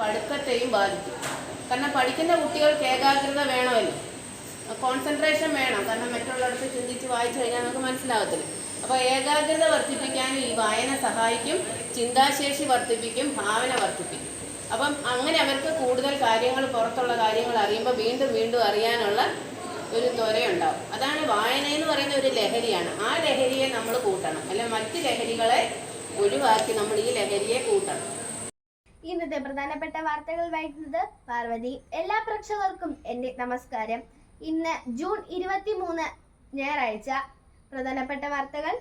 പഠിത്തത്തെയും ബാധിക്കും. കാരണം പഠിക്കുന്ന കുട്ടികൾക്ക് ഏകാഗ്രത വേണമല്ലോ. കോൺസെൻട്രേഷൻ വേണം. കാരണം മറ്റുള്ളവർക്ക് ചിന്തിച്ച് വായിച്ചു കഴിഞ്ഞാൽ നമുക്ക് മനസ്സിലാകത്തില്ല അപ്പോൾ ഏകാഗ്രത വർദ്ധിപ്പിക്കാനും ഈ വായന സഹായിക്കും ചിന്താശേഷി വർദ്ധിപ്പിക്കും ഭാവന വർദ്ധിപ്പിക്കും. അപ്പം അങ്ങനെ അവർക്ക് കൂടുതൽ കാര്യങ്ങൾ പുറത്തുള്ള കാര്യങ്ങൾ അറിയുമ്പോൾ വീണ്ടും വീണ്ടും അറിയാനുള്ള ഒരു ത്വരയുണ്ടാവും. അതാണ് വായന എന്ന് പറയുന്ന ഒരു ലഹരിയാണ്. ആ ലഹരിയെ നമ്മൾ കൂട്ടണം. അല്ലെങ്കിൽ മറ്റ് ലഹരികളെ ഒഴിവാക്കി നമ്മൾ ഈ ലഹരിയെ കൂട്ടണം. ഇന്നത്തെ പ്രധാനപ്പെട്ട വാർത്തകൾ വായിക്കുന്നത് പാർവതി. എല്ലാ പ്രേക്ഷകർക്കും എന്റെ നമസ്കാരം. ഇന്ന് ജൂൺ ഇരുപത്തി മൂന്ന് ഞായറാഴ്ച. പ്രധാനപ്പെട്ട വാർത്തകൾ?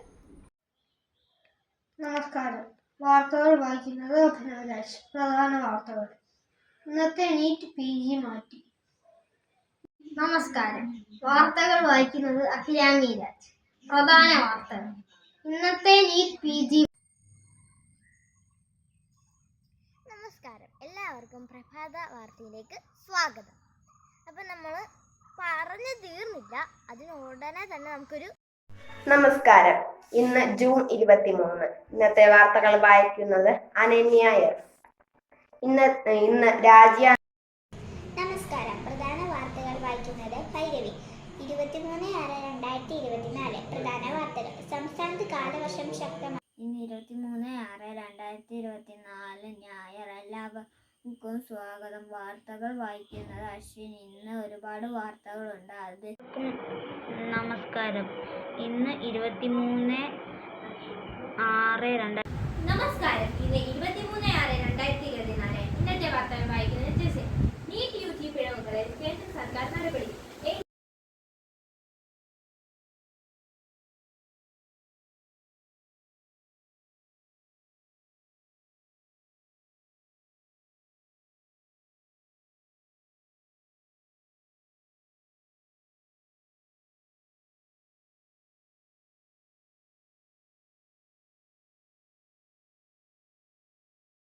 നമസ്കാരം. വാർത്തകൾ വായിക്കുന്നത് അഭിനവരാജ് പ്രധാന വാർത്തകൾ. ഇന്നത്തെ നീറ്റ് പി ജി മാറ്റി. നമസ്കാരം. വാർത്തകൾ വായിക്കുന്നത് അഖിലാമി രാജ്. പ്രധാന വാർത്തകൾ. ഇന്നത്തെ നീറ്റ് പി ജി നമസ്കാരം. എല്ലാവർക്കും പ്രഭാത വാർത്തയിലേക്ക് സ്വാഗതം. അപ്പം നമ്മൾ പറഞ്ഞു തീർന്നില്ല. അതിന് ഉടനെ തന്നെ നമുക്കൊരു നമസ്കാരം. ഇന്ന് ജൂൺ ഇരുപത്തിമൂന്ന്. ഇന്നത്തെ വാർത്തകൾ വായിക്കുന്നത് അനന്യ ഇന്ന് ഇന്ന് രാജ്യ നമസ്കാരം. പ്രധാന വാർത്തകൾ വായിക്കുന്നത് ഭൈരവി. ഇരുപത്തിമൂന്ന് ആറ് രണ്ടായിരത്തി ഇരുപത്തിനാല് പ്രധാന വാർത്തകൾ. സംസ്ഥാനത്ത് കാലവർഷം ശക്തമായി ഇന്ന് ഇരുപത്തിമൂന്ന് ആറ് രണ്ടായിരത്തി ഇരുപത്തിനാല് ഞായർ എല്ലാവർക്കും സ്വാഗതം. വാർത്തകൾ വായിക്കുന്നത് അശ്വിൻ ഇന്ന് ഒരുപാട് വാർത്തകളുണ്ട്. അത് നമസ്കാരം. ഇന്ന് ഇരുപത്തിമൂന്ന് ആറ് രണ്ട് നമസ്കാരം.